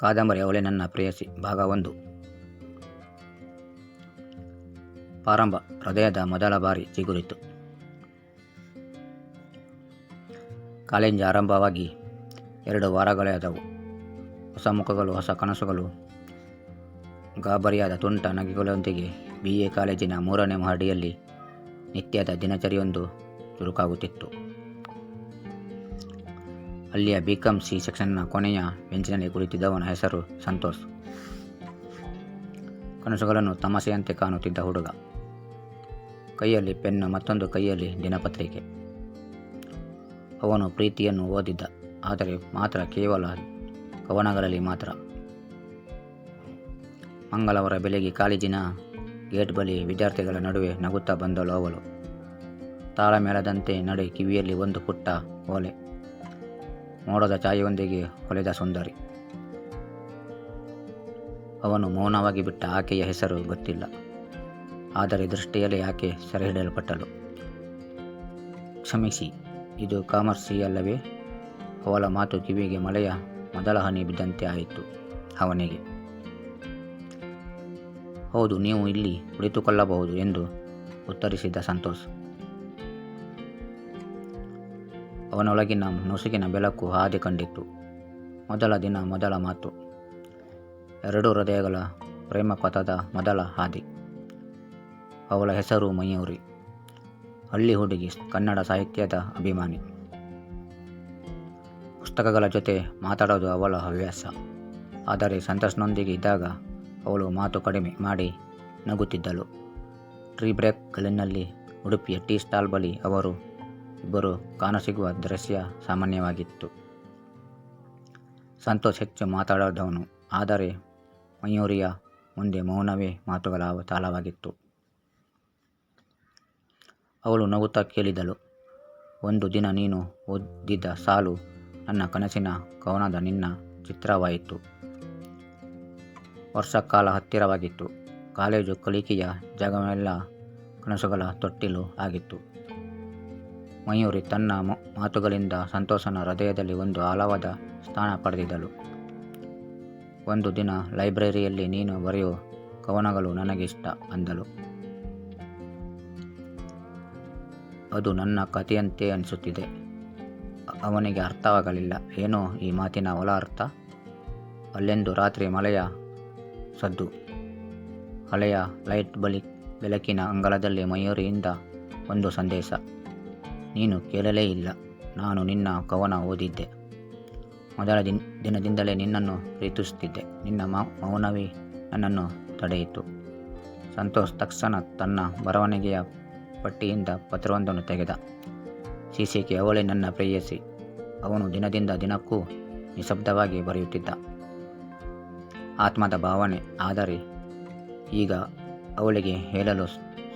ಕಾದಂಬರಿ ಅವಳೆ ನನ್ನ ಪ್ರೇಯಸಿ ಭಾಗ ಒಂದು. ಪ್ರಾರಂಭ, ಹೃದಯದ ಮೊದಲ ಬಾರಿ ಚಿಗುರಿತು. ಕಾಲೇಜ್ ಆರಂಭವಾಗಿ ಎರಡು ವಾರಗಳೇ ಆದವು. ಹೊಸ ಮುಖಗಳು, ಹೊಸ ಕನಸುಗಳು, ಗಾಬರಿಯಾದ ತುಂಟ ನಗೆಗಳೊಂದಿಗೆ ಬಿ ಎ ಕಾಲೇಜಿನ ಮೂರನೇ ಮಹಡಿಯಲ್ಲಿ ನಿತ್ಯದ ದಿನಚರಿಯೊಂದು ಚುರುಕಾಗುತ್ತಿತ್ತು. ಅಲ್ಲಿಯ ಬಿ ಕಾಂ ಸಿ ಸೆಕ್ಷನ್ನ ಕೊನೆಯ ಬೆಂಚಿನಲ್ಲಿ ಕುಳಿತಿದ್ದವನ ಹೆಸರು ಸಂತೋಷ್. ಕನಸುಗಳನ್ನು ತಮಾಷೆಯಂತೆ ಕಾಣುತ್ತಿದ್ದ ಹುಡುಗ. ಕೈಯಲ್ಲಿ ಪೆನ್ನು, ಮತ್ತೊಂದು ಕೈಯಲ್ಲಿ ದಿನಪತ್ರಿಕೆ. ಅವನು ಪ್ರೀತಿಯನ್ನು ಓದಿದ್ದ, ಆದರೆ ಮಾತ್ರ ಕೇವಲ ಕವನಗಳಲ್ಲಿ ಮಾತ್ರ. ಮಂಗಳವಾರ ಬೆಳಗ್ಗೆ ಕಾಲೇಜಿನ ಗೇಟ್ ಬಳಿ ವಿದ್ಯಾರ್ಥಿಗಳ ನಡುವೆ ನಗುತ್ತಾ ಬಂದಳು ಅವಳು. ತಾಳಮೇಳದಂತೆ ನಡೆ ಕಿವಿಯಲ್ಲಿ ಒಂದು ಪುಟ್ಟ ಓಲೆ. ಮೋಡದ ಛಾಯೆಯೊಂದಿಗೆ ಹೊಲೆದ ಸುಂದರಿ. ಅವನು ಮೌನವಾಗಿ ಬಿಟ್ಟ ಆಕೆಯ ಹೆಸರು ಗೊತ್ತಿಲ್ಲ. ಆದರೆ ದೃಷ್ಟಿಯಲ್ಲಿ ಆಕೆ ಸೆರೆಹಿಡಿಯಲ್ಪಟ್ಟಳು. ಕ್ಷಮಿಸಿ, ಇದು ಕಾಮರ್ಸಿ ಅಲ್ಲವೇ? ಅವಳ ಮಾತು ಕಿವಿಗೆ ಮಳೆಯ ಮೊದಲ ಹನಿ ಬಿದ್ದಂತೆ ಆಯಿತು ಅವನಿಗೆ. ಹೌದು, ನೀವು ಇಲ್ಲಿ ಕುಳಿತುಕೊಳ್ಳಬಹುದು ಎಂದು ಉತ್ತರಿಸಿದ ಸಂತೋಷ್. ಅವನೊಳಗಿನ ನುಸುಕಿನ ಬೆಳಕು ಹಾದಿ ಕಂಡಿತ್ತು. ಮೊದಲ ದಿನ ಮೊದಲ ಮಾತು. ಎರಡು ಹೃದಯಗಳ ಪ್ರೇಮ ಪಥದ ಮೊದಲ ಹಾದಿ. ಅವಳ ಹೆಸರು ಮಯೂರಿ. ಹಳ್ಳಿ ಹುಡುಗಿ, ಕನ್ನಡ ಸಾಹಿತ್ಯದ ಅಭಿಮಾನಿ. ಪುಸ್ತಕಗಳ ಜೊತೆ ಮಾತಾಡೋದು ಅವಳ ಹವ್ಯಾಸ. ಆದರೆ ಸಂತಸನೊಂದಿಗೆ ಇದ್ದಾಗ ಅವಳು ಮಾತು ಕಡಿಮೆ ಮಾಡಿ ನಗುತ್ತಿದ್ದಳು. ಟ್ರೀ ಬ್ರೇಕ್ ಕಲಿನಲ್ಲಿ ಉಡುಪಿಯ ಟೀ ಸ್ಟಾಲ್ ಬಳಿ ಅವರು ಇಬ್ಬರು ಕಾಣಸಿಗುವ ದೃಶ್ಯ ಸಾಮಾನ್ಯವಾಗಿತ್ತು. ಸಂತೋಷ್ ಹೆಚ್ಚು ಮಾತಾಡದವನು. ಆದರೆ ಮಯೂರಿಯ ಮುಂದೆ ಮೌನವೇ ಮಾತುಗಳ ತಾಳವಾಗಿತ್ತು. ಅವಳು ನಗುತ್ತಾ ಕೇಳಿದಳು, ಒಂದು ದಿನ ನೀನು ಓದಿದ್ದ ಸಾಲು ನನ್ನ ಕನಸಿನ ಕವನದ ನಿನ್ನ ಚಿತ್ರವಾಯಿತು. ವರ್ಷಕಾಲ ಹತ್ತಿರವಾಗಿತ್ತು. ಕಾಲೇಜು ಕಲಿಕೆಯ ಜಾಗವೆಲ್ಲ ಕನಸುಗಳ ತೊಟ್ಟಿಲು ಆಗಿತ್ತು. ಮಯೂರಿ ತನ್ನ ಮಾತುಗಳಿಂದ ಸಂತೋಷನ ಹೃದಯದಲ್ಲಿ ಒಂದು ಆಳವಾದ ಸ್ಥಾನ ಪಡೆದಿದ್ದಳು. ಒಂದು ದಿನ ಲೈಬ್ರರಿಯಲ್ಲಿ ನೀನು ಬರೆಯೋ ಕವನಗಳು ನನಗಿಷ್ಟ ಅಂದಳು. ಅದು ನನ್ನ ಕಥೆಯಂತೆ ಅನಿಸುತ್ತಿದೆ. ಅವನಿಗೆ ಅರ್ಥವಾಗಲಿಲ್ಲ. ಏನೋ ಈ ಮಾತಿನ ಒಲ ಅರ್ಥ? ಅಲ್ಲೆಂದು ರಾತ್ರಿ ಮಳೆಯ ಸದ್ದು. ಹಳೆಯ ಲೈಟ್ ಬಳಿ ಬೆಳಕಿನ ಅಂಗಳದಲ್ಲಿ ಮಯೂರಿಯಿಂದ ಒಂದು ಸಂದೇಶ. ನೀನು ಕೇಳಲೇ ಇಲ್ಲ. ನಾನು ನಿನ್ನ ಕವನ ಓದಿದ್ದೆ. ಮೊದಲ ದಿನ, ದಿನದಿಂದಲೇ ನಿನ್ನನ್ನು ಪ್ರೀತಿಸುತ್ತಿದ್ದೆ. ನಿನ್ನ ಮೌನವೇ ನನ್ನನ್ನು ತಡೆಯಿತು. ಸಂತೋಷ್ ತಕ್ಷಣ ತನ್ನ ಬರವಣಿಗೆಯ ಪಟ್ಟಿಯಿಂದ ಪತ್ರವೊಂದನ್ನು ತೆಗೆದ. ಶೀರ್ಷಿಕೆ ಅವಳೇ ನನ್ನ ಪ್ರೇಯಸಿ. ಅವನು ದಿನದಿಂದ ದಿನಕ್ಕೂ ನಿಶಬ್ದವಾಗಿ ಬರೆಯುತ್ತಿದ್ದ. ಆತ್ಮದ ಭಾವನೆ, ಆದರೆ ಈಗ ಅವಳಿಗೆ ಹೇಳಲು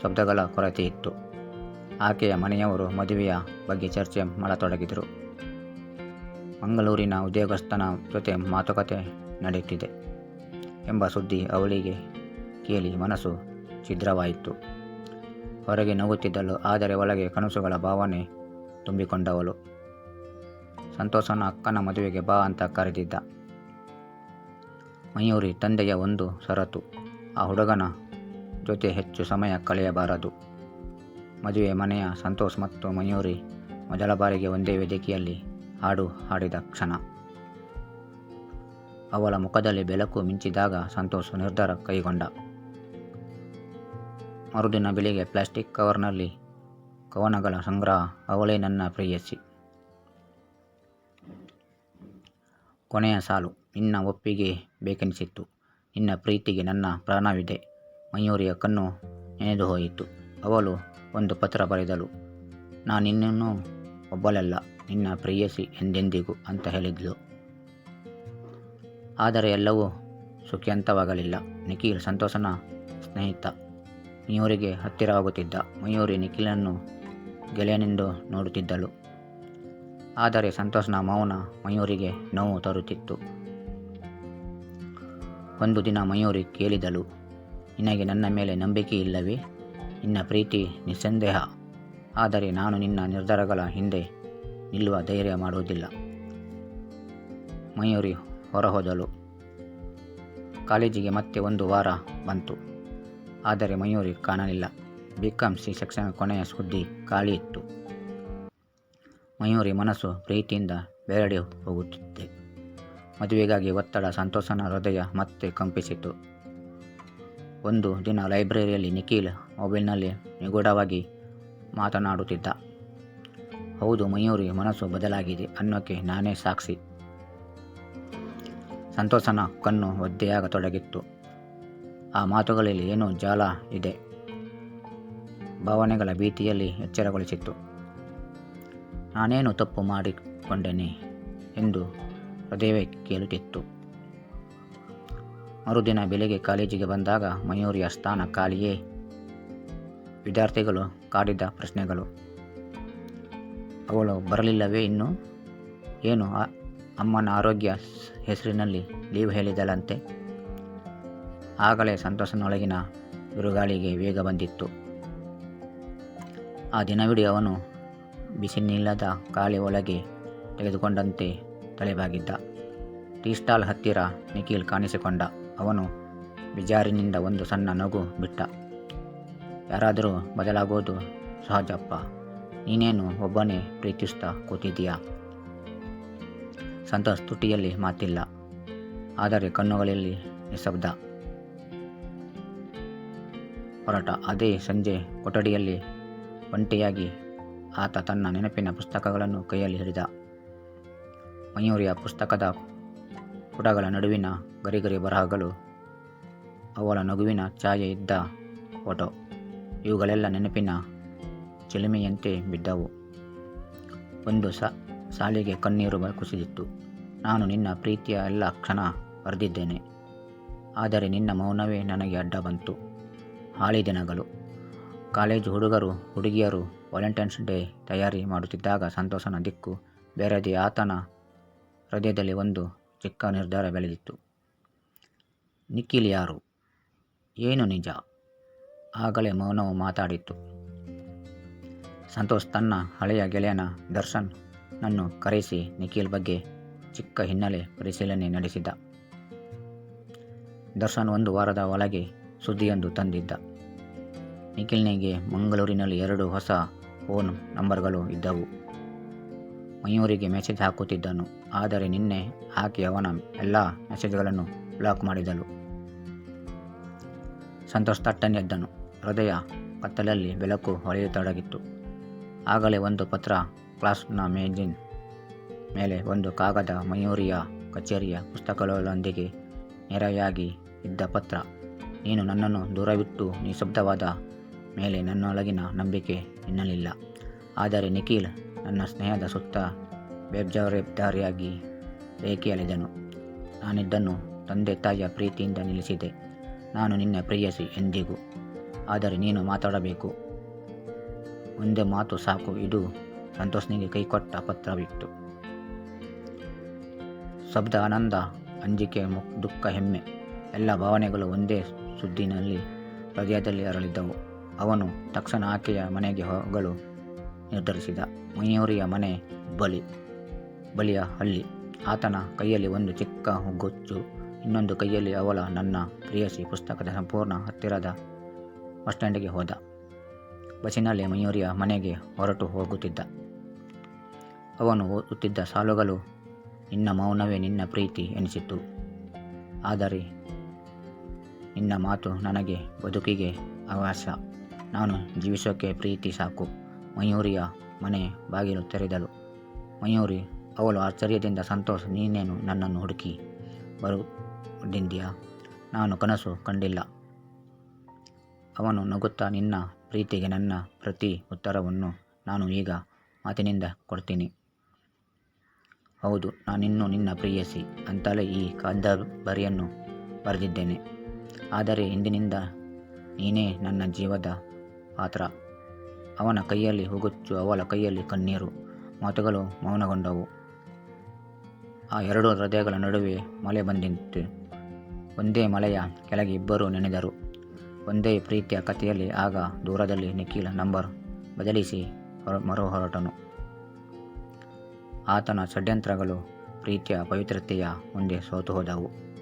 ಶಬ್ದಗಳ ಕೊರತೆ ಇತ್ತು. ಆಕೆಯ ಮನೆಯವರು ಮದುವೆಯ ಬಗ್ಗೆ ಚರ್ಚೆ ಮಾಡತೊಡಗಿದರು. ಮಂಗಳೂರಿನ ಉದ್ಯೋಗಸ್ಥನ ಜೊತೆ ಮಾತುಕತೆ ನಡೆಯುತ್ತಿದೆ ಎಂಬ ಸುದ್ದಿ ಅವಳಿಗೆ ಕೇಳಿ ಮನಸ್ಸು ಛಿದ್ರವಾಯಿತು. ಹೊರಗೆ ನಗುತ್ತಿದ್ದಳು, ಆದರೆ ಒಳಗೆ ಕನಸುಗಳ ಭಾವನೆ ತುಂಬಿಕೊಂಡವಳು. ಸಂತೋಷನ ಅಕ್ಕನ ಮದುವೆಗೆ ಬಾ ಅಂತ ಕರೆದಿದ್ದ. ಮಯೂರಿ ತಂದೆಯ ಒಂದು ಷರತ್ತು, ಆ ಹುಡುಗನ ಜೊತೆ ಹೆಚ್ಚು ಸಮಯ ಕಳೆಯಬಾರದು. ಮದುವೆ ಮನೆಯ ಸಂತೋಷ್ ಮತ್ತು ಮಯೂರಿ ಮೊದಲ ಬಾರಿಗೆ ಒಂದೇ ವೇದಿಕೆಯಲ್ಲಿ ಹಾಡು ಹಾಡಿದ ಕ್ಷಣ. ಅವಳ ಮುಖದಲ್ಲಿ ಬೆಳಕು ಮಿಂಚಿದಾಗ ಸಂತೋಷ್ ನಿರ್ಧಾರ ಕೈಗೊಂಡ. ಮರುದಿನ ಬೆಳಿಗ್ಗೆ ಪ್ಲಾಸ್ಟಿಕ್ ಕವರ್ನಲ್ಲಿ ಕವನಗಳ ಸಂಗ್ರಹ ಅವಳೇ ನನ್ನ ಪ್ರೇಯಸಿ ಕೊನೆಯ ಸಾಲು ನಿನ್ನ ಒಪ್ಪಿಗೆ ಬೇಕೆನಿಸಿತ್ತು. ನಿನ್ನ ಪ್ರೀತಿಗೆ ನನ್ನ ಪ್ರಾಣವಿದೆ. ಮಯೂರಿಯ ಕಣ್ಣು ನೆನೆದು ಹೋಯಿತು. ಅವಳು ಒಂದು ಪತ್ರ ಬರೆದಳು. ನಿನ್ನನ್ನು ಒಬ್ಬಳಲ್ಲ, ನಿನ್ನ ಪ್ರೇಯಸಿ ಎಂದೆಂದಿಗೂ ಅಂತ ಹೇಳಿದ್ಲು. ಆದರೆ ಎಲ್ಲವೂ ಸುಖ್ಯಂತವಾಗಲಿಲ್ಲ ನಿಖಿಲ್ ಸಂತೋಷನ ಸ್ನೇಹಿತ. ಮಯೂರಿಗೆ ಹತ್ತಿರವಾಗುತ್ತಿದ್ದ ಮಯೂರಿ ನಿಖಿಲನ್ನು ಗೆಳೆಯನೆಂದು ನೋಡುತ್ತಿದ್ದಳು. ಆದರೆ ಸಂತೋಷನ ಮೌನ ಮಯೂರಿಗೆ ನೋವು ತರುತ್ತಿತ್ತು. ಒಂದು ದಿನ ಮಯೂರಿ ಕೇಳಿದಳು. ನಿನಗೆ ನನ್ನ ಮೇಲೆ ನಂಬಿಕೆ ಇಲ್ಲವೇ? ನಿನ್ನ ಪ್ರೀತಿ, ನಿಸ್ಸಂದೇಹ. ಆದರೆ ನಾನು ನಿನ್ನ ನಿರ್ಧಾರಗಳ ಹಿಂದೆ ನಿಲ್ಲುವ ಧೈರ್ಯ ಮಾಡುವುದಿಲ್ಲ. ಮಯೂರಿ ಹೊರಹೋದಳು. ಕಾಲೇಜಿಗೆ ಮತ್ತೆ ಒಂದು ವಾರ ಬಂತು. ಆದರೆ ಮಯೂರಿ ಕಾಣಲಿಲ್ಲ. ಬಿ ಕಾಮ್ ಸಿ ಸೆಕ್ಷನ್ ಕೊನೆಯ ಸುದ್ದಿ ಖಾಲಿ ಇತ್ತು. ಮಯೂರಿ ಮನಸ್ಸು ಪ್ರೀತಿಯಿಂದ ಬೇರೆಡೆ ಹೋಗುತ್ತಿದ್ದೆ. ಮದುವೆಗಾಗಿ ಒತ್ತಡ, ಸಂತೋಷನ ಹೃದಯ ಮತ್ತೆ ಕಂಪಿಸಿತು. ಒಂದು ದಿನ ಲೈಬ್ರರಿಯಲ್ಲಿ ನಿಖಿಲ್ ಮೊಬೈಲ್ನಲ್ಲಿ ನಿಗೂಢವಾಗಿ ಮಾತನಾಡುತ್ತಿದ್ದ. ಹೌದು ಮಯೂರಿ, ಮನಸ್ಸು ಬದಲಾಗಿದೆ ಅನ್ನೋಕ್ಕೆ ನಾನೇ ಸಾಕ್ಷಿ. ಸಂತೋಷನ ಕಣ್ಣು ಒದ್ದೆಯಾಗತೊಡಗಿತ್ತು. ಆ ಮಾತುಗಳಲ್ಲಿ ಏನೋ ಜಾಲ ಇದೆ. ಭಾವನೆಗಳ ಭೀತಿಯಲ್ಲಿ ಎಚ್ಚರಗೊಳಿಸಿತ್ತು. ನಾನೇನು ತಪ್ಪು ಮಾಡಿಕೊಂಡೇನೆ ಎಂದು ಹೃದಯವೇ ಕೇಳುತ್ತಿತ್ತು. ಮರುದಿನ ಬೆಳಿಗ್ಗೆ ಕಾಲೇಜಿಗೆ ಬಂದಾಗ ಮಯೂರಿಯ ಸ್ಥಾನ ಖಾಲಿಯೇ. ವಿದ್ಯಾರ್ಥಿಗಳು ಕಾಡಿದ ಪ್ರಶ್ನೆಗಳು. ಅವಳು ಬರಲಿಲ್ಲವೇ ಇನ್ನು? ಏನು ಅಮ್ಮನ ಆರೋಗ್ಯ ಹೆಸರಿನಲ್ಲಿ ಲೀವ್ ಹೇಳಿದಳಂತೆ? ಆಗಲೇ ಸಂತೋಷನೊಳಗಿನ ಬಿರುಗಾಳಿಗೆ ವೇಗ ಬಂದಿತ್ತು. ಆ ದಿನವಿಡೀ ಅವನು ಬಿಸಿನಿಲ್ಲದ ಗಾಳಿ ಒಳಗೆ ತೆಗೆದುಕೊಂಡಂತೆ ತಲೆಬಾಗಿದ್ದ. ಟೀ ಸ್ಟಾಲ್ ಹತ್ತಿರ ನಿಖಿಲ್ ಕಾಣಿಸಿಕೊಂಡ. ಅವನು ಬಿಜಾರಿನಿಂದ ಒಂದು ಸಣ್ಣ ನಗು ಬಿಟ್ಟ. ಯಾರಾದರೂ ಬದಲಾಗೋದು ಸಹಜಪ್ಪ. ನೀನೇನು ಒಬ್ಬನೇ ಪ್ರೀತಿಸ್ತಾ ಕೂತಿದ್ದೀಯಾ? ಸಂತೋಷ್ ತುಟಿಯಲ್ಲಿ ಮಾತಿಲ್ಲ. ಆದರೆ ಕಣ್ಣುಗಳಲ್ಲಿ ನಿಶಬ್ದ. ಹೊರಟ. ಅದೇ ಸಂಜೆ ಕೊಠಡಿಯಲ್ಲಿ ಒಂಟಿಯಾಗಿ ಆತ ತನ್ನ ನೆನಪಿನ ಪುಸ್ತಕಗಳನ್ನು ಕೈಯಲ್ಲಿ ಹಿಡಿದ. ಮಯೂರಿಯ ಪುಸ್ತಕದ ಪುಟಗಳ ನಡುವಿನ ಗರಿಗರಿ ಬರಹಗಳು ಅವಳ ನಗುವಿನ ಛಾಯೆ ಇದ್ದ ಫೋಟೋ. ಇವುಗಳೆಲ್ಲ ನೆನಪಿನ ಚಿಲುಮೆಯಂತೆ ಬಿದ್ದವು. ಒಂದು ಸ, ಸಾಲಿಗೆ ಕಣ್ಣೀರು ಕುಸಿದಿತ್ತು ನಾನು ನಿನ್ನ ಪ್ರೀತಿಯ ಎಲ್ಲ ಕ್ಷಣ ಬರೆದಿದ್ದೇನೆ ಆದರೆ ನಿನ್ನ ಮೌನವೇ ನನಗೆ ಅಡ್ಡ ಬಂತು. ಹಾಳಿ ದಿನಗಳು. ಕಾಲೇಜು ಹುಡುಗರು, ಹುಡುಗಿಯರು ವಾಲಂಟೈನ್ಸ್ ಡೇ ತಯಾರಿ ಮಾಡುತ್ತಿದ್ದಾಗ ಸಂತೋಷನ ದಿಕ್ಕು ಬೇರೆದೇ ಆತನ ಹೃದಯದಲ್ಲಿ ಒಂದು ಚಿಕ್ಕ ನಿರ್ಧಾರ ಬೆಳೆದಿತ್ತು. ನಿಖಿಲ್ ಯಾರು ಏನು ನಿಜ? ಆಗಲೇ ಮೌನವು ಮಾತಾಡಿತ್ತು. ಸಂತೋಷ್ ತನ್ನ ಹಳೆಯ ಗೆಳೆಯನ ದರ್ಶನ್ ನನ್ನು ಕರೆಸಿ ನಿಖಿಲ್ ಬಗ್ಗೆ ಚಿಕ್ಕ ಹಿನ್ನೆಲೆ ಪರಿಶೀಲನೆ ನಡೆಸಿದ. ದರ್ಶನ್ ಒಂದು ವಾರದ ಒಳಗೆ ಸುದ್ದಿಯೊಂದು ತಂದಿದ್ದ. ನಿಖಿಲ್ನಿಗೆ ಮಂಗಳೂರಿನಲ್ಲಿ ಎರಡು ಹೊಸ ಫೋನ್ ನಂಬರ್ಗಳು ಇದ್ದವು. ಮಯೂರಿಗೆ ಮೆಸೇಜ್ ಹಾಕುತ್ತಿದ್ದನು. ಆದರೆ ನಿನ್ನೆ ಆಕೆ ಅವನ ಎಲ್ಲ ಮೆಸೇಜ್ಗಳನ್ನು ಬ್ಲಾಕ್ ಮಾಡಿದಳು. ಸಂತೋಷ್ ತಟ್ಟನೆ ಹೃದಯ ಕತ್ತಲಲ್ಲಿ ಬೆಳಕು ಹೊಳೆಯತೊಡಗಿತ್ತು ಆಗಲೇ ಒಂದು ಪತ್ರ ಕ್ಲಾಸ್ನ ಮೇಜಿನ್ ಮೇಲೆ ಒಂದು ಕಾಗದ ಮಯೂರಿಯ ಕಚೇರಿಯ ಪುಸ್ತಕಗಳೊಂದಿಗೆ ನೆರೆಯಾಗಿ ಇದ್ದ ಪತ್ರ. ನೀನು ನನ್ನನ್ನು ದೂರವಿಟ್ಟು ನಿಶಬ್ದವಾದ ಮೇಲೆ ನನ್ನೊಳಗಿನ ನಂಬಿಕೆ ಎನ್ನಲಿಲ್ಲ. ಆದರೆ ನಿಖಿಲ್ ನನ್ನ ಸ್ನೇಹದ ಸುತ್ತ ಬೇಬ್ಜವಾಬ್ದಾರಿಯಾಗಿ ರೇಖೆ ಅಲೆದನು ನಾನಿದ್ದನ್ನು ತಂದೆ ತಾಯಿಯ ಪ್ರೀತಿಯಿಂದ ನಿಲ್ಲಿಸಿದೆ. ನಾನು ನಿನ್ನ ಪ್ರೇಯಸಿ ಎಂದಿಗೂ. ಆದರೆ ನೀನು ಮಾತಾಡಬೇಕು. ಒಂದೇ ಮಾತು ಸಾಕು. ಇದು ಸಂತೋಷ್ನಿಗೆ ಕೈಕೊಟ್ಟ ಪತ್ರವಿತ್ತು. ಶಬ್ದ ಆನಂದ, ಅಂಜಿಕೆ ದುಃಖ, ಹೆಮ್ಮೆ ಎಲ್ಲ ಭಾವನೆಗಳು ಒಂದೇ ಸುದ್ದಿನಲ್ಲಿ ಹೃದಯದಲ್ಲಿ ಅರಳಿದ್ದವು. ಅವನು ತಕ್ಷಣ ಆಕೆಯ ಮನೆಗೆ ಹೋಗಲು ನಿರ್ಧರಿಸಿದ ಮಯೂರಿಯ ಮನೆ ಬಲಿ, ಬಲಿಯ ಹಳ್ಳಿ. ಆತನ ಕೈಯಲ್ಲಿ ಒಂದು ಚಿಕ್ಕ ಗೊಚ್ಚು ಇನ್ನೊಂದು ಕೈಯಲ್ಲಿ ಅವಳ ನನ್ನ ಪ್ರಿಯಸಿ ಪುಸ್ತಕದ ಸಂಪೂರ್ಣ ಹತ್ತಿರದ ಬಸ್ ಸ್ಟ್ಯಾಂಡಿಗೆ ಹೋದ. ಬಸ್ಸಿನಲ್ಲಿ ಮಯೂರಿಯ ಮನೆಗೆ ಹೊರಟು ಹೋಗುತ್ತಿದ್ದ. ಅವನು ಓದುತ್ತಿದ್ದ ಸಾಲುಗಳು ನಿನ್ನ ಮೌನವೇ ನಿನ್ನ ಪ್ರೀತಿ ಎನಿಸಿತು ಆದರೆ ನಿನ್ನ ಮಾತು ನನಗೆ ಬದುಕಿಗೆ ಅವಕಾಶ. ನಾನು ಜೀವಿಸೋಕೆ ಪ್ರೀತಿ ಸಾಕು. ಮಯೂರಿಯ ಮನೆ ಬಾಗಿಲು ತೆರೆದಳು. ಮಯೂರಿ, ಅವಳು ಆಶ್ಚರ್ಯದಿಂದ ಸಂತೋಷ, ನೀನೇನು ನನ್ನನ್ನು ಹುಡುಕಿ ಬರುದಿಂದ್ಯಾ ನಾನು ಕನಸು ಕಂಡಿಲ್ಲ. ಅವನು ನಗುತ್ತಾ, ನಿನ್ನ ಪ್ರೀತಿಗೆ ನನ್ನ ಪ್ರತಿ ಉತ್ತರವನ್ನು ನಾನು ಈಗ ಮಾತಿನಿಂದ ಕೊಡ್ತೀನಿ. ಹೌದು, ನಾನಿನ್ನೂ ನಿನ್ನ ಪ್ರಿಯಸಿ ಅಂತಲೇ ಈ ಕಾದಂಬರಿಯನ್ನು ಬರೆದಿದ್ದೇನೆ. ಆದರೆ ಇಂದಿನಿಂದ ನೀನೇ ನನ್ನ ಜೀವದ ಪಾತ್ರ. ಅವನ ಕೈಯಲ್ಲಿ ಹುಗುಚ್ಚು ಅವಳ ಕೈಯಲ್ಲಿ ಕಣ್ಣೀರು, ಮಾತುಗಳು ಮೌನಗೊಂಡವು. ಆ ಎರಡು ಹೃದಯಗಳ ನಡುವೆ ಮಳೆ ಬಂದಿತ್ತು. ಒಂದೇ ಮಳೆಯ ಕೆಳಗೆ ಇಬ್ಬರು ನೆನೆದರು. ಒಂದೇ ಪ್ರೀತಿಯ ಕಥೆಯಲ್ಲಿ ಆಗ ದೂರದಲ್ಲಿ ನಿಖಿಲ ನಂಬರ್ ಬದಲಿಸಿ ಮರು ಹೊರಟನು ಆತನ ಷಡ್ಯಂತ್ರಗಳು ಪ್ರೀತಿಯ ಪವಿತ್ರತೆಯ ಮುಂದೆ ಸೋತು ಹೋದವು.